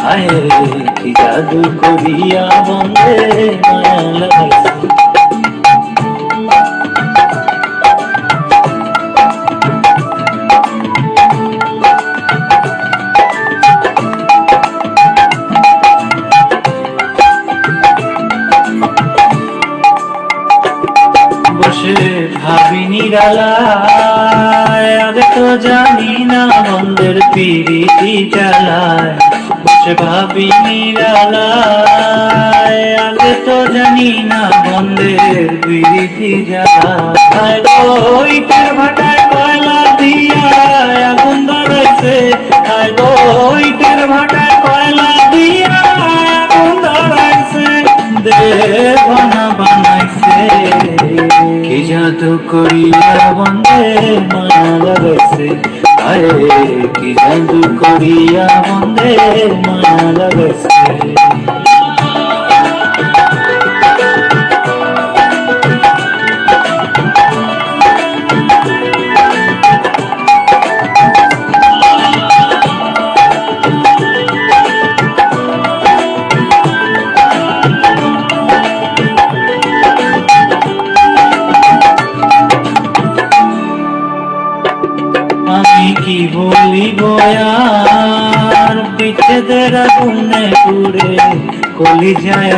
হায় রে কি জাদু করিয়া বন্দে মায়া ভাবি নিরালায় আগে তো জানি না বন্ধের পিরিতি জ্বালায় বসে ভাবি নিরালায়, আগে তো জানি না বন্ধের পিরিতি জ্বালায় ওইটার ভাটায় কয়লা দিয়া আগুন ধরাইছে। আয় গো ওইটার ভাটায় কয়লা দিয়া আগুন ধরাইছে। দেবনা বানাইছে। কি জাদু করিয়া লাগাইছে আরে কি জাদু করিয়া বন্দে মালা লাগাইছে কি বলিব আর বিচ্ছেদের আগুনে পুড়ে কলি যায়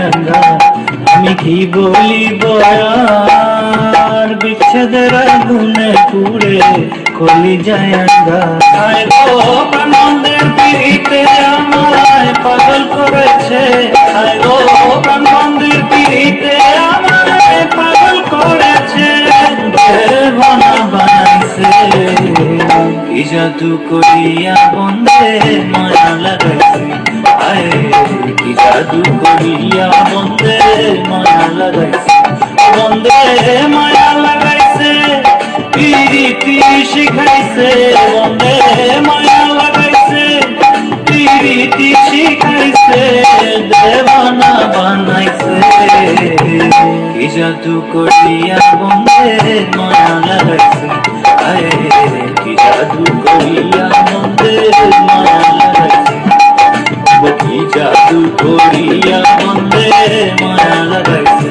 আমি কি বলিব আর বিচ্ছেদের আগুনে পুড়ে কলি যায় আনন্দের পিড়িতে আমায় পাগল করেছে। মন্দির পিড়িতে জাদু করিয়া বন্দে মায়া লাগাইছে। আয়, কি জাদু করিয়া বন্দে মায়া লাগাইছে। বন্দে মায়া লাগাইছে, পিরিতি শিখাইছে। বন্দে মায়া লাগাইছে, পিরিতি শিখাইছে, দেবানা বানাইছে। কি জাদু করিয়া বন্দে মায়া লাগাইছে। জাদু করিয়া বন্দে মায়া লাগাইছে